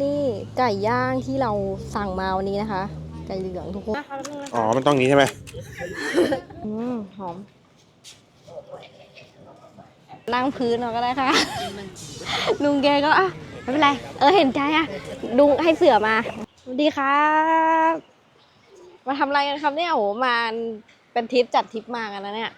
นี่ไก่ย่างที่เราสั่งมาวันนี้นะคะ ไก่เหลืองทุกคนอ๋อ มันต้องงี้ใช่ไหมอืมหอม นั่งพื้นเราก็ได้ค่ะ ลุงแกก็อะไม่เป็นไร เออเห็นใจอะลุงให้เสือมาสวัสดีครับมาทำอะไรกันครับเนี่ยโอ้โหมาเป็นทริปจัดทริปมากันแล้วเนี่ย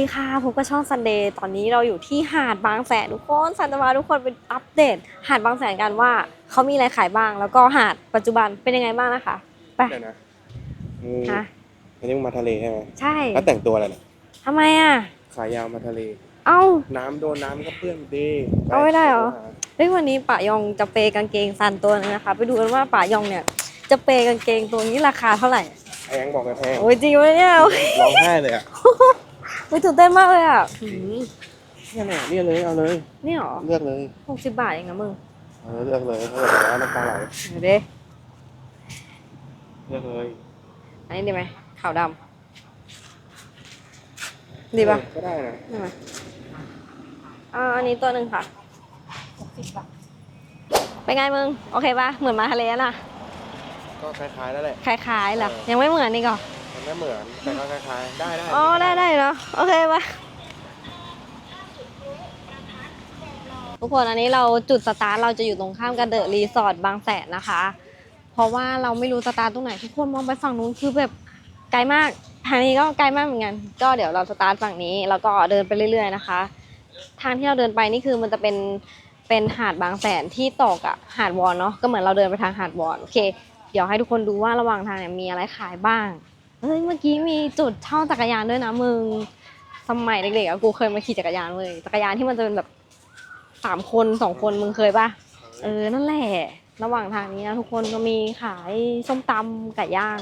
ดีค่ะพบกับช่องซันเดย์ตอนนี้เราอยู่ที่หาดบางแสนทุกคนซันจะมาทุกคนเป็นอัปเดต หาดบางแสนกันว่าเขามีอะไรขายบ้าง แล้วก็หาดปัจจุบันเป็นยังไงบ้างนะคะ ไปเดี๋ยวนะอืมฮะอันนี้มึงมาทะเลใช่ไหมใช่แล้วแต่งตัวอะไรเนี่ยทำไมอะ ขายาวมาทะเล เอ้า น้ำโดนน้ำก็เปื้อนดีเอาไม่ได้เหรอเฮ้ยวันนี้ป่ายองจะเปย์กางเกงซันตัวนึงนะคะ ไปดูกันว่าป่ายองเนี่ย จะเปย์กางเกงตัวนี้ราคาเท่าไหร่แพงบอกเลยแพงโอ้ยจริงไหมเนี่ยร้องไห้เลยอะ ไม่ตื่นเต้นมากเลยอะหืมเนี่ยเนี่ยเนี่ยเลยเอาเลยนี่หรอเลือกเลยหกสิบบาทเองนะมึงเออเลือกเลยเขาบอกว่าน้ำตาไหลเดี๋ยวดิเลือกเลยอันนี้ดีไหมขาวดำดีปะเออก็ได้นะได้ไหมอ่าอันนี้ตัวหนึ่งค่ะเป็นไงมึง โอเคปะเหมือนมาทะเลนะก็คล้ายๆแล้วแหละคล้ายๆเหรอเออยังไม่เหมือนนี่ก่อน มันไม่เหมือน แต่ก็คล้ายๆ ได้ได้อ๋อได้ได้เนาะโอเคปะทุกคนอันนี้เราจุดสตาร์ทเราจะอยู่ตรงข้ามกับเดอะรีสอร์ทบางแสนนะคะ เพราะว่าเราไม่รู้สตาร์ทตรงไหนทุกคนมองไปฝั่งนู้นคือแบบไกลมากทางนี้ก็ไกลมากเหมือนกัน ก็เดี๋ยวเราสตาร์ทฝั่งนี้แล้วก็เดินไปเรื่อย ๆ นะคะ ทางที่เราเดินไปนี่คือมันจะเป็นเป็นหาดบางแสนที่ต่อกับหาดวอนเนาะก็เหมือนเราเดินไปทางหาดวอนโอเค เดี๋ยวให้ทุกคนดูว่าระหว่างทางเนี่ยมีอะไรขายบ้าง เฮ้ยเมื่อกี้มีจุดเช่าจักรยานด้วยนะมึง สมัยเด็กๆอะกูเคยมาขี่จักรยานเลยจักรยานที่มันจะเป็นแบบสามคนสองคนมึงเคยปะเออนั่นแหละ ระหว่างทางนี้นะทุกคนก็มีขายส้มตำไก่ย่าง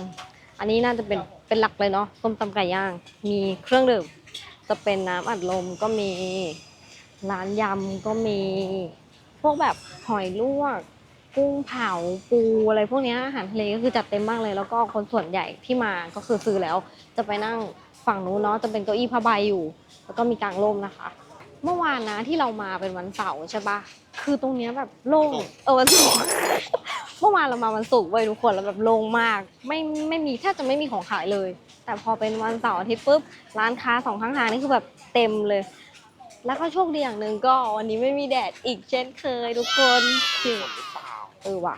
อันนี้น่าจะเป็นเป็นหลักเลยเนาะส้มตำไก่ย่าง มีเครื่องดื่มจะเป็นน้ำอัดลมก็มีร้านยำก็มี พวกแบบหอยลวก กุ้งเผาปูอะไรพวกเนี้ยอาหารทะเลก็คือจัดเต็มมากเลย แล้วก็คนส่วนใหญ่ที่มาก็คือซื้อแล้ว จะไปนั่งฝั่งนู้นเนาะจะเป็นเก้าอี้ผ้าใบอยู่ แล้วก็มีกางร่มนะคะ เมื่อวานนะที่เรามาเป็นวันเสาร์ใช่ปะคือตรงเนี้ยแบบโล่งเออวันศุกร์เมื่อวานเรามาวันศุกร์เว้ยทุกคนแล้วแบบโล่งมาก ไม่ไม่มีแทบจะไม่มีของขายเลย แต่พอเป็นวันเสาร์อาทิตย์ปุ๊บร้านค้าสองข้างทางนี่คือแบบเต็มเลยแล้วก็โชคดีอย่างหนึ่งก็วันนี้ไม่มีแดดอีกเช่นเคยทุกคนจริง เออว่ะ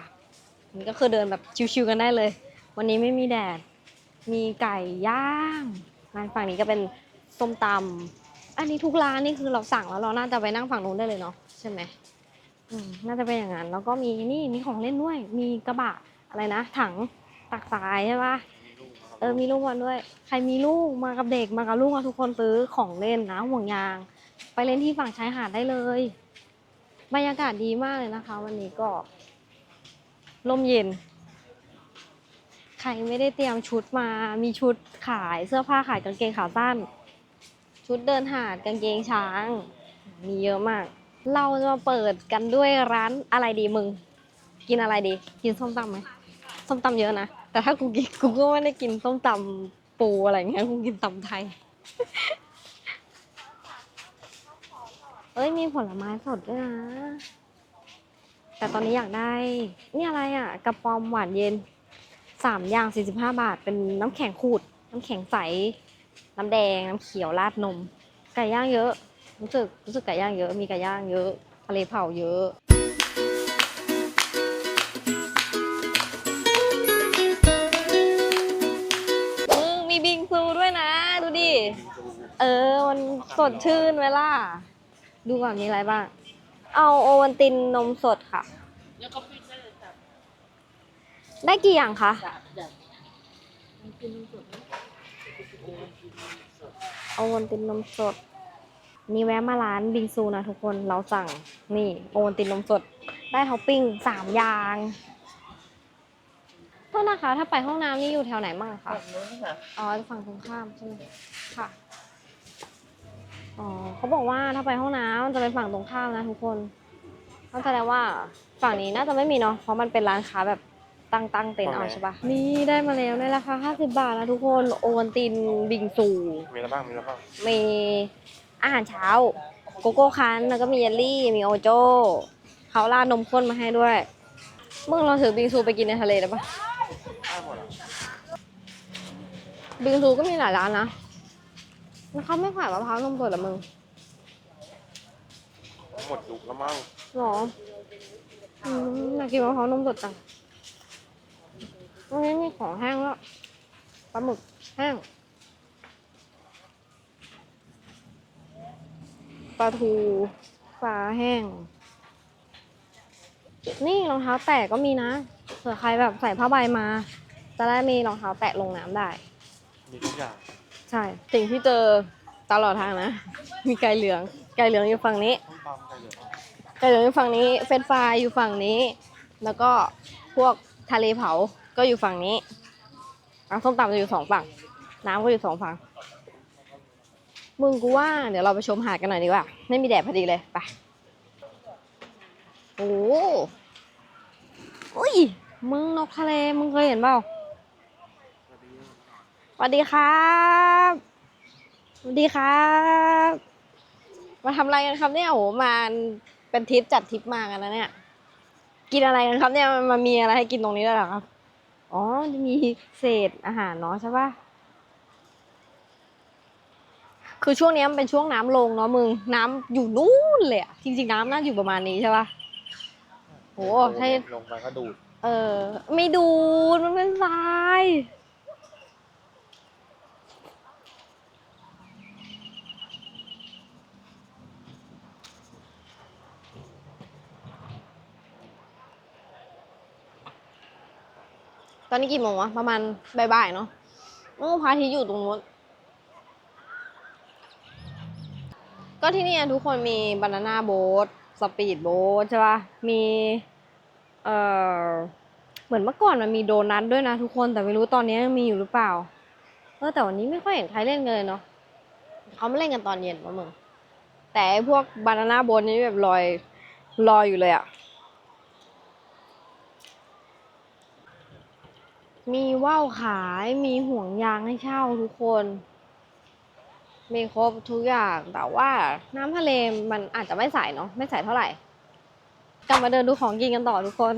นี่ก็คือเดินแบบชิวๆกันได้เลย วันนี้ไม่มีแดด มีไก่ย่างร้านฝั่งนี้ก็เป็นส้มตำอันนี้ทุกร้านนี่คือเราสั่งแล้วเราน่าจะไปนั่งฝั่งนู้นได้เลยเนาะใช่ไหมอืมน่าจะเป็นอย่างนั้น แล้วก็มีนี่มีของเล่นด้วย มีกระบะอะไรนะ ถังตักทรายใช่ปะเออมีลูกบอลด้วย ใครมีลูกมากับเด็กมากับลูกอะทุกคนซื้อของเล่นนะห่วงยาง ไปเล่นที่ฝั่งชายหาดได้เลย บรรยากาศดีมากเลยนะคะ วันนี้ก็ ลมเย็น ใครไม่ได้เตรียมชุดมา มีชุดขายเสื้อผ้าขายกางเกงขาสั้น ชุดเดินหาดกางเกงช้าง มีเยอะมาก เราจะมาเปิดกันด้วยร้านอะไรดีมึง กินอะไรดี กินส้มตำไหมส้มตำเยอะนะ แต่ถ้ากูกินกูก็ไม่ได้กินส้มตำปูอะไรเงี้ย กูกินตำไทย เอ้ยมีผลไม้สดด้วยนะ แต่ตอนนี้อยากได้นี่อะไรอะกระป๋อมหวานเย็นสามอย่างสี่สิบห้าบาท เป็นน้ำแข็งขูด น้ำแข็งใส น้ำแดง น้ำเขียวราดนม ไก่ย่างเยอะ รู้สึกรู้สึกไก่ย่างเยอะ มีไก่ย่างเยอะ ทะเลเผาเยอะมึงมีบิงซูด้วยนะ ดูดิ เออ มันสดชื่นเวล่ะดูก่อนมีอะไรบ้าง เอาโอวันตินนมสดค่ะได้กี่อย่างคะโอวันตินนมสด นี่แวะมาร้านบิงซูนะทุกคน เราสั่งนี่โอวันตินนมสด ได้ท็อปปิ้งสามอย่างโทษนะคะ ถ้าไปห้องน้ำนี่อยู่แถวไหนบ้างคะ ฝั่งนู้นค่ะ อ๋อฝั่งตรงข้ามใช่ไหมค่ะ อ๋อเขาบอกว่าถ้าไปห้องน้ำมันจะเป็นฝั่งตรงข้ามนะทุกคนเข้าใจแล้วว่าฝั่งนี้น่าจะไม่มีเนาะเพราะมันเป็นร้านค้าแบบตั้งตั้งเต็นท์เอาใช่ปะนี่ได้มาแล้วในราคา50 บาทนะทุกคนโอวันตินบิงซูมีอะไรบ้างมีอะไรบ้างมีอาหารเช้า โกโก้คันแล้วก็มีเยลลี่มีโอโจ้เขาราดนมข้นมาให้ด้วยมึงเราถือบิงซูไปกินในทะเลได้ปะได้หมดอะบิงซูก็มีหลายร้านนะ แล้วเขาไม่ขายมะพร้าวนมสดเหรอมึงหมดยุคแล้วมั้งหรออืมอยากกินมะพร้าวนมสดจังตรงนี้มีของแห้งแล้วปลาหมึกแห้งปลาทูปลาแห้ง นี่รองเท้าแตะก็มีนะเผื่อใครแบบใส่ผ้าใบมา จะได้มีรองเท้าแตะลงน้ำได้ มีทุกอย่าง ใช่ สิ่งที่เจอตลอดทางนะ มีไก่เหลือง ไก่เหลืองอยู่ฝั่งนี้ ไก่เหลืองอยู่ฝั่งนี้ เฟรนฟรายอยู่ฝั่งนี้ แล้วก็พวกทะเลเผา ก็อยู่ฝั่งนี้อะส้มตำจะอยู่สองฝั่ง น้ำก็อยู่สองฝั่ง มึงกูว่า เดี๋ยวเราไปชมหาดกันหน่อยดีกว่า ไม่มีแดดพอดีเลย ไป โอ้โหอุ้ย มึงนกทะเล มึงเคยเห็นเปล่า วัสดีครับสวัสดีครับ มาทำอะไรกันครับเนี่ยโอ้โหมาเป็นทริปจัดทริปมากันนะเนี่ย กินอะไรกันครับเนี่ยมันมันมีอะไรให้กินตรงนี้ด้วยเหรอครับ อ๋อจะมีเศษอาหารเนาะใช่ปะคือช่วงเนี้ยมันเป็นช่วงน้ำลงเนาะมึงน้ำอยู่นู่นเลยอะจริงๆน้ำน่าอยู่ประมาณนี้ใช่ปะโหถ้าลงไปก็ดูด เออ ไม่ดูดมันเป็นทราย ตอนนี้กี่โมงวะ ประมาณบ่ายๆเนาะโอ้พระอาทิตย์อยู่ตรงนู้นก็ที่นี่ทุกคนมีบานาน่าโบ๊ทสปีดโบ๊ทใช่ปะมี เอ่อ เหมือนเมื่อก่อนมันมีโดนัทด้วยนะทุกคนแต่ไม่รู้ตอนนี้ยังมีอยู่หรือเปล่า เออแต่วันนี้ไม่ค่อยเห็นใครเล่นกันเลยเนาะเขาไม่เล่นกันตอนเย็นวะมึงแต่พวกบานาน่าโบ๊ทนี่แบบลอยลอยอยู่เลยอะ มีว่าวขาย มีห่วงยางให้เช่าทุกคน มีครบทุกอย่าง แต่ว่าน้ำทะเลมันอาจจะไม่ใสเนาะ ไม่ใสเท่าไหร่ กลับมาเดินดูของกินกันต่อทุกคน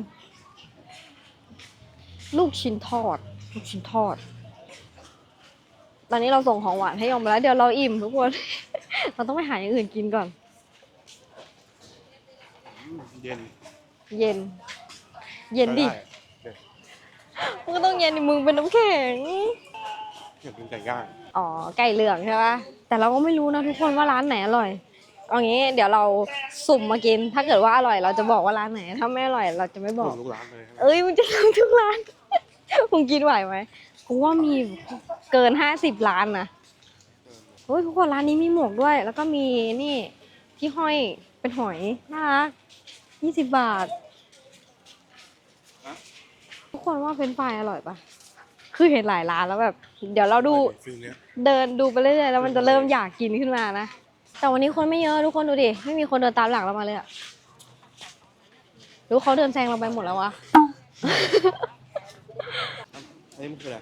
ลูกชิ้นทอด ลูกชิ้นทอด ตอนนี้เราส่งของหวานให้ยอมไปแล้ว เดี๋ยวเราอิ่มทุกคน เราต้องไปหาอย่างอื่นกินก่อน เย็น เย็น เย็นดิไเดี๋ยว มึงก็ต้องเย็นดิมึงเป็นน้ำแข็ง อยากกินไก่ย่างอ๋อ ไก่เหลืองใช่ปะแต่เราก็ไม่รู้นะทุกคนว่าร้านไหนอร่อย เอางี้เดี๋ยวเราสุ่มมากิน ถ้าเกิดว่าอร่อยเราจะบอกว่าร้านไหน ถ้าไม่อร่อยเราจะไม่บหมอกดทุกร้านเลยเอ้ยมึงจะทำทุกร้าน มึงกินไหวไหมกูว่ามีเกินห้าสิบร้านนะเฮ้ยทุกคนร้านนี้มีหมวกด้วย แล้วก็มีนี่ที่ห้อยเป็นหอยน่ารักยี่สิบบาท ทุกคนว่าเป็นไฟรายอร่อยปะคือเห็นหลายร้านแล้วแบบ เดี๋ยวเราดูฟิลเนี้ยเดินดูไปเรื่อยๆแล้วมันจะเริ่มอยากกินขึ้นมานะ แต่วันนี้คนไม่เยอะทุกคนดูดิ ไม่มีคนเดินตามหลังเรามาเลยอะรู้เขาเดินแซงเราไปหมดแล้ววะ อันนี้มันคืออะไร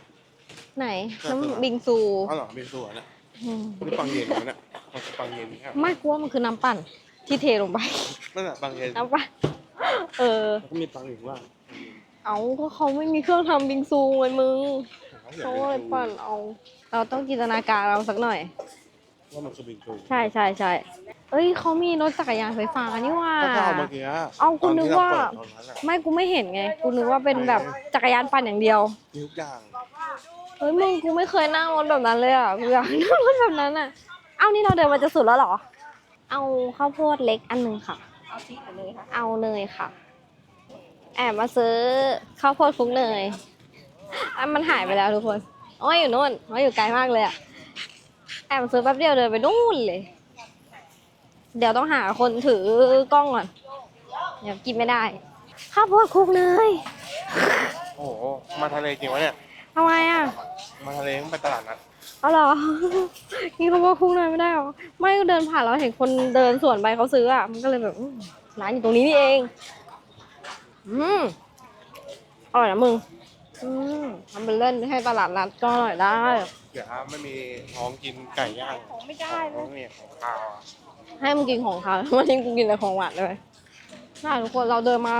ไหนใช่ครับน้ำบิงซูอ๋อเหรอเป็นตัวเนี่ยอืมนี่ปังเย็นเหรอเนี่ยมันคือปังเย็นแค่ไม่กลัวมันคือน้ำปั่นที่เทลงไป นั่นแหละปังเย็นน้ำปั่น เออแล้วก็มีปังอีกว่า เอาก็เขาไม่มีเครื่องทำบิงซูไงมึงเขาก็เลยปั่นเอา เราต้องจินตนาการเราสักหน่อย ว่ามันคือบิงซูใช่ใช่ใช่เอ้ยเขามีรถจักรยานไฟฟ้านี่ว่า ก็ถ้าเอาเมื่อกี้เอากูนึกว่า ตอนที่เรเปิดตอนนั้นอะไม่กูไม่เห็นไง กูนึกว่าเป็นแบบจักรยานปั่นอย่างเดียว มีทุกอย่างเฮ้ยมึงกูไม่เคยนั่งรถแบบนั้นเลยอะกูอยากนั่งรถแบบนั้นอะ เอ้านี่เราเดินมาจะสุดแล้วเหรอ เอาข้าวโพดเล็กอันหนึงค่ะ เอาชีสเลยค่ะเอาเนยค่ะ แอบมาซื้อข้าวโพดคลุกเนยอะมันหายไปแล้วทุกคนโอ้ยอยู่นู่นโอ้ยอยู่ไกลมากเลยอะแอบมาซื้อแป๊บเดียวเดินไปนู่นเลย เดี๋ยวต้องหาคนถือกล้องก่อนเดี๋ยวกินไม่ได้ ข้าวโพดคลุกเนยโอ้โห มาทะเลจริงวะเนี่ย ทำไมอะมาทะเลต้องไปตลาดนัดเอาเหรอ กินข้าวโพดคลุกเนยไม่ได้เหรอไม่ก็เดินผ่านแล้วเห็นคนเดินสวนไปเขาซื้ออะมันก็เลยแบบอืมร้านอยู่ตรงนี้นี่เอง อืมอร่อยนะมึง อืมทำเป็นเล่นให้ตลาดนัดก็อร่อยได้ เดี๋ยวไม่มีท้องกินไก่ย่างของไม่ได้ของนี่ของข้าวอะให้มึงกินของเขาวันนี้กูกินแต่ของหวานเลยใช่ทุกคนเราเดินมา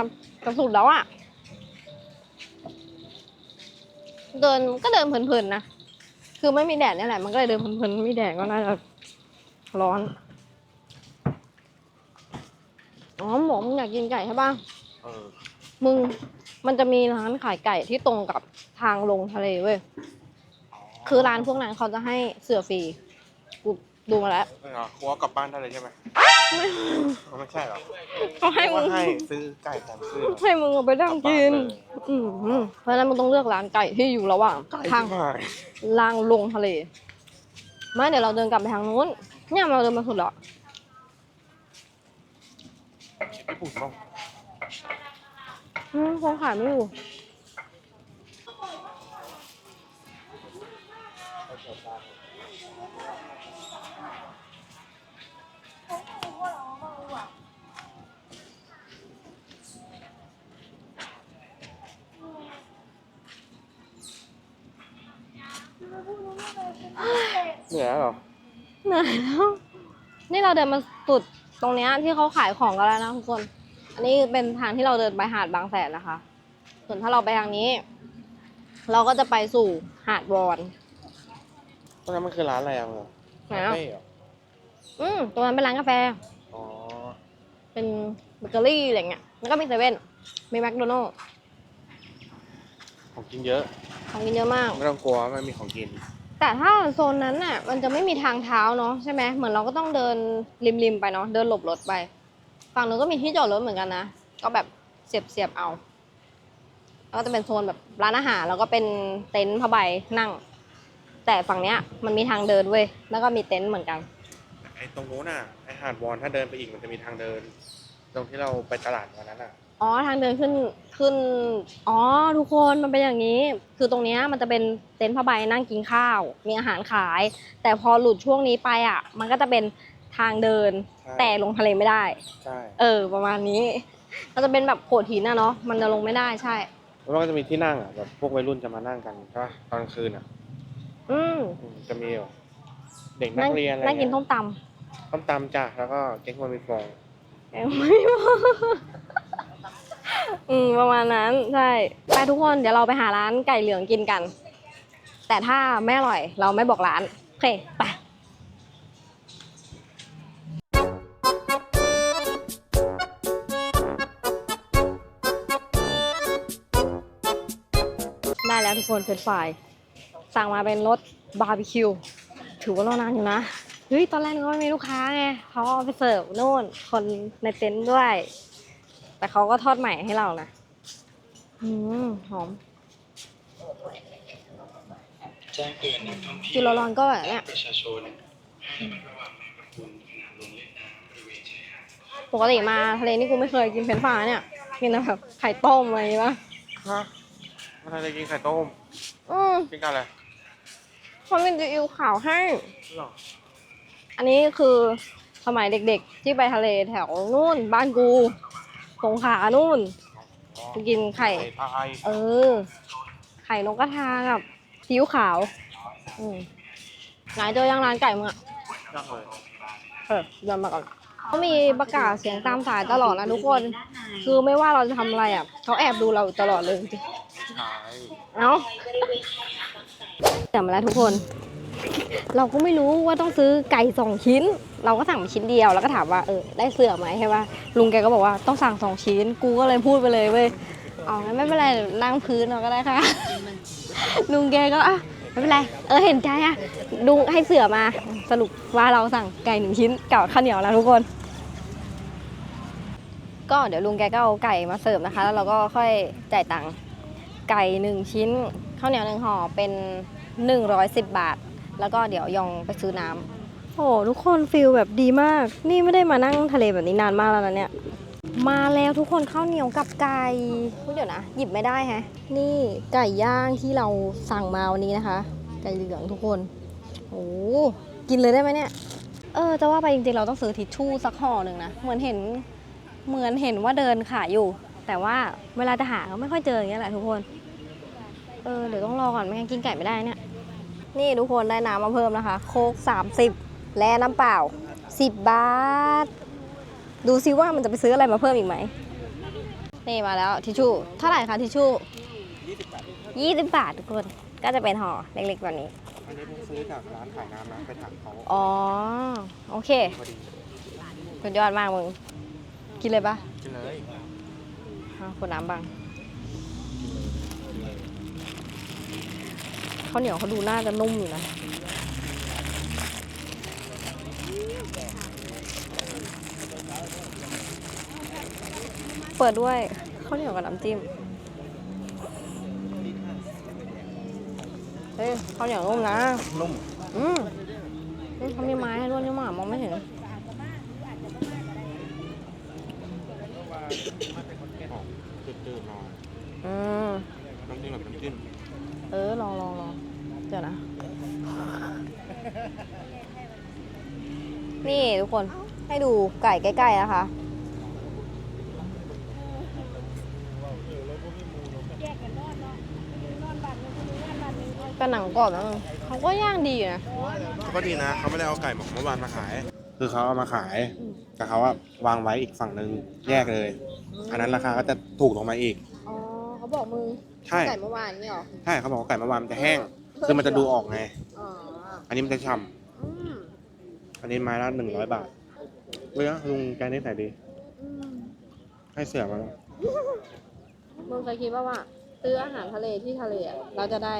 จะสุดแล้วอะเดินก็เดินเพลินๆนะคือไม่มีแดดเนี่ยแหละ มันก็เลยเดินเพลินๆไม่มีแดดก็น่าจะร้อนอ๋อหมอมึงอยากกินไก่ใช่ป่ะเออ มึงมันจะมีร้านขายไก่ที่ตรงกับทางลงทะเลเว้ย คือร้านพวกนั้นเขาจะให้เสือฟรีกูดูมาแล้วเออเหรอกูเอากลับบ้านได้เลยใช่ไหมไม่ใช่เหรอเขาให้มึว่างให้ซื้อไก่แถมเสื้อให้มึงเอาไปนั่งกิน อืมเพราะฉะนั้นมึงต้องเลือกร้านไก่ที่อยู่ระหว่างไก่ทาง ที่หายล่างลงทะเล ไม่เดี๋ยวเราเดินกลับไปทางนู้น เนี่ยเราเดินมาสุดแล้วญี่ปุ่นบ้าง อืมคงขายไม่อยู่เหนื่อยแล้วเหรอเหนื่อยแล้ว นี่เราเดินมาสุดตรงเนี้ยที่เขาขายของกันแล้วนะทุกคน อันนี้เป็นทางที่เราเดินไปหาดบางแสนนะคะ ส่วนถ้าเราไปทางนี้ เราก็จะไปสู่หาดวอนตรงนั้นมันคือร้านอะไรอะมึงไหนอะคาเฟ่เหรออืมตรงนั้นเป็นร้านกาแฟ อ๋อ เป็นเบเกอรี่อะไรเงี้ย แล้วก็มีเซเว่น มีแมคโดนัลล์ของกินเยอะ ของกินเยอะมาก ไม่ต้องกลัวไม่มีของกิน แต่ถ้าโซนนั้นน่ะ มันจะไม่มีทางเท้าเนาะใช่ไหมเหมือนเราก็ต้องเดินริมๆไปเนาะ เดินหลบรถไป ฝั่งนู้นก็มีที่จอดรถเหมือนกันนะ ก็แบบเสียบเสียบๆเอา แล้วก็จะเป็นโซนแบบร้านอาหารแล้วก็เป็นเต็นท์ผ้าใบนั่ง แต่ฝั่งเนี้ยมันมีทางเดินเว้ย แล้วก็มีเต็นท์เหมือนกัน ไอ้ตรงนู้นน่ะไอ้หาดวอนถ้าเดินไปอีกมันจะมีทางเดิน ตรงที่เราไปตลาดวันนั้นอะ อ๋อทางเดินขึ้นขึ้น อ๋อทุกคนมันเป็นอย่างนี้ คือตรงเนี้ยมันจะเป็นเต็นท์ผ้าใบนั่งกินข้าว มีอาหารขาย แต่พอหลุดช่วงนี้ไปอะ มันก็จะเป็น ทางเดิน ใช่ แต่ลงทะเลไม่ได้ ใช่เออ ประมาณนี้ มันจะเป็นแบบโขดหินอะเนาะมันจะลงไม่ได้ใช่ แล้วมันก็จะมีที่นั่งอะแบบพวกวัยรุ่นจะมานั่งกันใช่ปะตอนกลางคืนอะอืมอืมจะมีแบบเด็กนันั่กงเรียนอะไรนั่งกินเงี้ยต้มตต้มตำจ้ะแล้วก็เก๊กฮวยมีฟองำเอ้ยไม่บอกอืมประมาณนั้นใช่ไปทุกคนเดี๋ยวเราไปหาร้านไก่เหลืองกินกัน แต่ถ้าไม่อร่อย เราไม่บอกร้านโอเคไป แล้วทุกคนเฟรนช์ฟรายสั่งมาเป็นรสบาร์บีคิวถือว่ารอนานอยู่นะเฮ้ยตอนแรกนึกว่าไม่มีลูกค้าไงเขาเอาไปเสิร์ฟนู่นคนในเต็นท์ด้วย แต่เขาก็ทอดใหม่ให้เรานะอืมหอมแจ้งเตือนนักท่องเที่กิยนวร้อนๆก็แบบเนี้ยประชาชนให้ระมัดระวังแมงกะพรุนขณะลงเล่นน้ำบริเวณชายหาดปกติมาทะเลนี่กูไม่เคยกินเฟรนช์ฟรายเนี่ยกินแต่แบบไข่ต้มอะไรอย่างงี้ปะฮะมาทะเลกินไข่ต้มอืมกินกันอะไรเขาเป็นซีอิ๊วขาวให้ หรออันนี้คือสมัยเด็กๆ ที่ไปทะเลแถวนู่น บ้านกูสงขลานู่น อ๋อกูกินไข่ ไข่พายเออ ไข่นกกระทากับซีอิ๊วขาว อืมไหนเจอยังร้านไก่มึงอะยากเลยเออเดินมาก่อนเขามีประกาศเสียงตามสายตลอดนะทุกคน คือไม่ว่าเราจะทำอะไรอะเขาแอบดูเราอยู่ตลอดเลยจริง ใช่เอ้าแต่มาแล้วทุกคน เราก็ไม่รู้ว่าต้องซื้อไก่สองชิ้น เราก็สั่งมาชิ้นเดียวแล้วก็ถามว่าเออได้เสือไหมใช่ปะลุงแกก็บอกว่าต้องสั่งสองชิ้น กูก็เลยพูดไปเลยเว้ยอ๋องั้นไม่เป็นไรนั่งพื้นเราก็ได้ค่ะ ลุงแกก็อะไม่เป็นไร เออเห็นใจอะลุงให้เสือมาสรุปว่าเราสั่งไก่หนึ่งชิ้นกับข้าวเหนียวนะทุกคน ก็เดี๋ยวลุงแกก็เอาไก่มาเสิร์ฟนะคะ แล้วเราก็ค่อยจ่ายตังค์ ไก่หนึ่งชิ้นข้าวเหนียวหนึ่งห่อเป็นหนึ่งร้อยสิบบาท แล้วก็เดี๋ยวยองไปซื้อน้ำโอ้ทุกคนฟิลแบบดีมาก นี่ไม่ได้มานั่งทะเลแบบนี้นานมากแล้วนะเนี่ย มาแล้วทุกคนข้าวเหนียวกับไก่เฮ้ยเดี๋ยวนะ หยิบไม่ได้แฮะ นี่ไก่ย่างที่เราสั่งมาวันนี้นะคะ ไก่เหลืองทุกคนโอ้กินเลยได้ไหมเนี่ย เออจะว่าไปจริงๆเราต้องซื้อทิชชู่สักห่อหนึ่งนะ เหมือนเห็น เหมือนเห็นว่าเดินขายอยู่ แต่ว่าเวลาจะหาก็ไม่ค่อยเจออย่างเงี้ยแหละทุกคน เออเดี๋ยวต้องรอก่อนไม่งั้นกินไก่ไม่ได้เนี่ย นี่ทุกคนได้น้ำมาเพิ่มนะคะ โค้ก30 และน้ำเปล่า 10 บาท ดูซิว่ามันจะไปซื้ออะไรมาเพิ่มอีกไหม นี่มาแล้วทิชชู่เท่าไหร่คะทิชชู่20 บาททุกคน ก็จะเป็นห่อเล็กๆแบบนี้ อันนี้ผมซื้อจากร้านขายน้ำนะไปถามเขาอ๋อ โอเคพอดีสุดยอดมากมึง กินเลยปะ กินเลย เอาคนน้ำบังข้าวเหนียวเขาดูน่าจะนุ่มอยู่นะเปิดด้วยข้าวเหนียวกับน้ำจิ้มเฮ้ยข้าวเหนียวนุ่มนะ นุ่ม อืมนี่เขามีไม้ให้ด้วยนี่หว่ามองไม่เห็น ห อมจืดๆหน่อยอืมน้ำจิ้มแบบน้ำจิ้มเออ ลองลองลองเดี๋ยวนะ นี่ทุกคนให้ดูไก่ใกล้ๆนะคะก็หนังกรอบนะมึงเขาก็ย่างดีอยู่นะ เขาก็ดีนะเขาไม่ได้เอาไก่หมกเมื่อวานมาขาย คือเขาเอามาขาย แต่เขาอะวางไว้อีกฝั่งหนึ่งแยกเลย อันนั้นราคาก็จะถูกลงมาอีก อ๋อเขาบอกมึงใช่ ไก่เมื่อวานนี่หรอใช่เขาบอกว่าไก่เมื่อวานมันจะแห้ง คือมันจะดูออกไง อ๋ออันนี้มันจะฉ่อืมำอันนี้ไม้ละหนึ่งร้อยบาทเว้ยลุงแกนี่ใส่ดี อืมให้เสือมาแล้วมึงเคยคิดว่าว่าซื้ออาหารทะเลที่ทะเลอะเราจะได้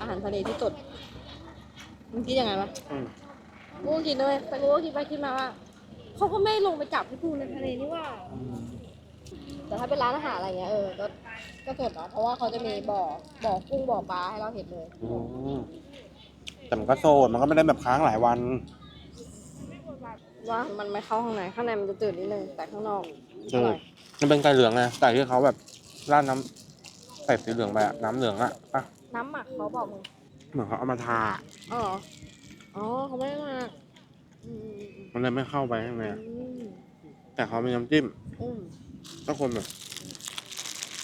อาหารทะเลที่สดมึงคิดยังไงวะอืมกูก็คิดเลยแต่กูก็คิดไปคิดมาว่าเขาก็ไม่ลงไปจับให้กูในทะเลนี่ว่า แต่ถ้าเป็นร้านอาหารอะไรเงี้ยเออก็ก็สดเนาะเพราะว่าเขาจะมีบ่อบ่อกุ้งบ่อปลาให้เราเห็นเลยอืมแต่มันก็โซดมันก็ไม่ได้แบบค้างหลายวัน ว่ามันไม่เข้าข้างในข้างในมันจะจืดนิดนึงแต่ข้างนอกออืมร่อยมันเป็นไก่เหลืองไงไก่ที่เขาแบบราดน้ำใส่สีเหลืองไปอะน้ำเหลืองอะปะน้ำหมักเขาบอกมึงเหมือนเขาเอามาทา อ๋อเหรออ๋อเขาไม่ได้หมักอืมมันเลยไม่เข้าไปข้างในอือะมแต่เขามีน้ำจิ้มอืม ถ้าคนแบบ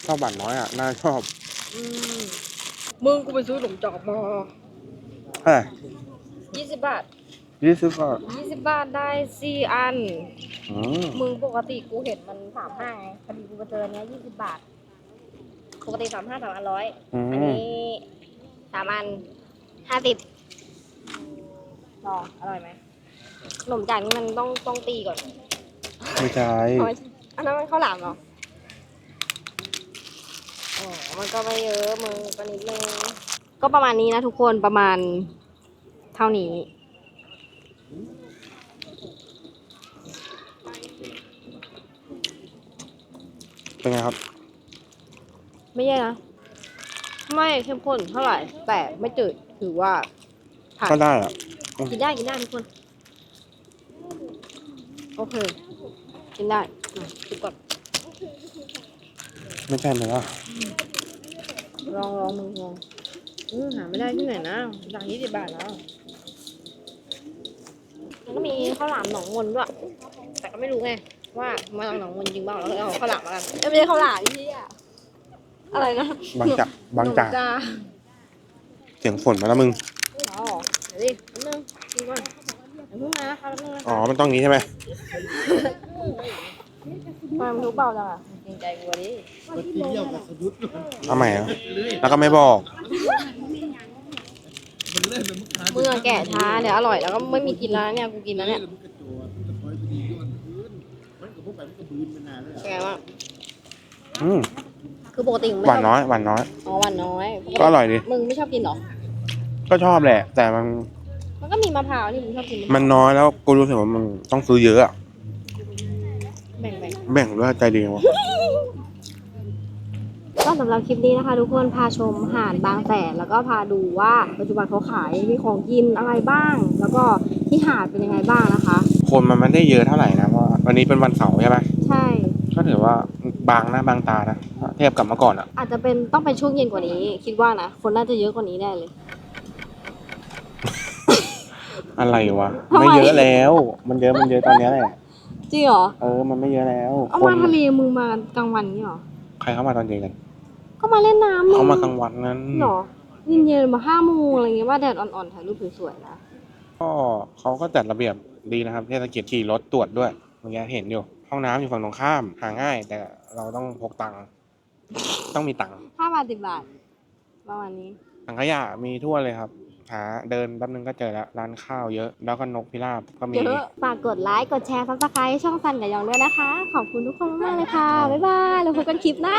ชอบหวานน้อยอะน่าชอบอืมมึงกูไปซื้อขนมจอกมาเฮ้ยยี่สิบบาทยี่สิบก็ยี่สิบบาทได้สี่อัน อืมมึงปกติกูเห็นมันสามห้าไงพอดีกูมาเจออันเนี้ยยี่สิบบาท ปกติสามห้าสามอันร้อย อือันมนี้สามอันห้าสิบลองอร่อยไหมขนมจานนี้มันต้องต้องตีก่อนไม่ใช่ เอาไว้ อันนั้นมันข้าวหลามเหรออ๋อมันก็ไม่เยอะมึงก็นิดนึงก็ประมาณนี้นะทุกคนประมาณเท่านี้ เป็นไงครับ ไม่แย่นะ ไม่เข้มข้นเท่าไหร่ แต่ไม่จืดถือว่าผ่านก็ได้อะกินได้กินได้ทุกคน โอเค กินได้มากินก่อน ไม่ใช่ไหมล่ะลองลองมึงลองอืมหาไม่ได้ที่ไหนนะดังยี่สิบบาทแล้วมันก็มีข้าวหลามหนองมนด้วย แต่ก็ไม่รู้ไง ว่ามาจากหนองมนจริงเปล่าแล้วก็เอาข้าวหลามมากันเอ้ยไม่ใช่ข้าวหลามที่อะอะไรนะบางจากบางจากหนจ้าเสียงฝนมาแล้วมึงอ๋อเดี๋ยวดิแป๊บนึงกินก่อนเดี๋ยวเพิ่งมานะคะแป๊บนึงนะอ๋อมันต้องอย่างนี้ใช่ไหม ทำไมมันรู้เปล่าจังอะเกรงใจกูดิเอาใหม่อะแล้วก็ไม่บอกมึงอะแก่ช้าเดี๋ยวอร่อยแล้วก็ไม่มีกินแล้วเนี่ยกูกินแล้วเนี่ยเป็นไงบ้างอืมคือปกติมึงหไม่วานชอบน้อยหวานน้อย อ๋อหวานน้อยปติก็อร่อยดีมึงไม่ชอบกินเหรอ ก็ชอบแหละ แต่มันมันก็มีมะพร้าวนี่มึงชอบกินมันน้อยแล้วกูรู้สึกว่ามันต้องซื้อเยอะอะ แบ่งแบ่งแบ่งด้วยใจดีวะก็สำหรับคลิปนี้นะคะ ทุกคนพาชมหาดบางแสนแล้วก็พาดูว่าปัจจุบันเขาขายมีของกินอะไรบ้าง แล้วก็ที่หาดเป็นยังไงบ้างนะคะ คนมันไม่ได้เยอะเท่าไหร่นะเพราะว่าวันนี้เป็นวันเสาร์ใช่ไหมใช่ ก็ถือว่าบางหน้าบางตานะเทียบกับเมื่อก่อนอะอาจจะเป็นต้องเป็นช่วงเย็นกว่านี้ คิดว่านะคนน่าจะเยอะกว่านี้แน่เลย อะไรวะทำไม ไม่เยอะแล้ว มันเยอะมันเยอะตอนเนี้ยแหละ จริงเหรอ เออ มันไม่เยอะแล้วเอาคนมาทะเลมึงมากลางวันนี้เหรอ ใครเข้ามาตอนเย็นกันก็มาเล่นน้ำมึงเขามากลางวันนั้นเหรอเย็นๆมาห้าโมงอะไรเงี้ยว่าแดดอ่อนๆถ่ายรูปสวยๆนะก็เขาก็จัดระเบียบดีนะครับเทศกิจขี่รถตรวจด้วยเมื่อกี้เห็นอยู่ ห้องน้ำอยู่ฝั่งตรงข้าม หาง่าย แต่เราต้องพกตังค์ต้องมีตังค์ห้าบาทสิบบาทประมาณนี้ถังขยะมีทั่วเลยครับ หาเดินแป๊บนึงก็เจอแล้วร้านข้าวเยอะ แล้วก็นกพิราบก็มี เยอะฝากกดไลค์ กดแชร์ซับสไครต์ช่องสันกับยองด้วยนะคะ ขอบคุณทุกคนมากๆเลยค่ะ บ๊ายบาย แล้วพบกันคลิปหน้า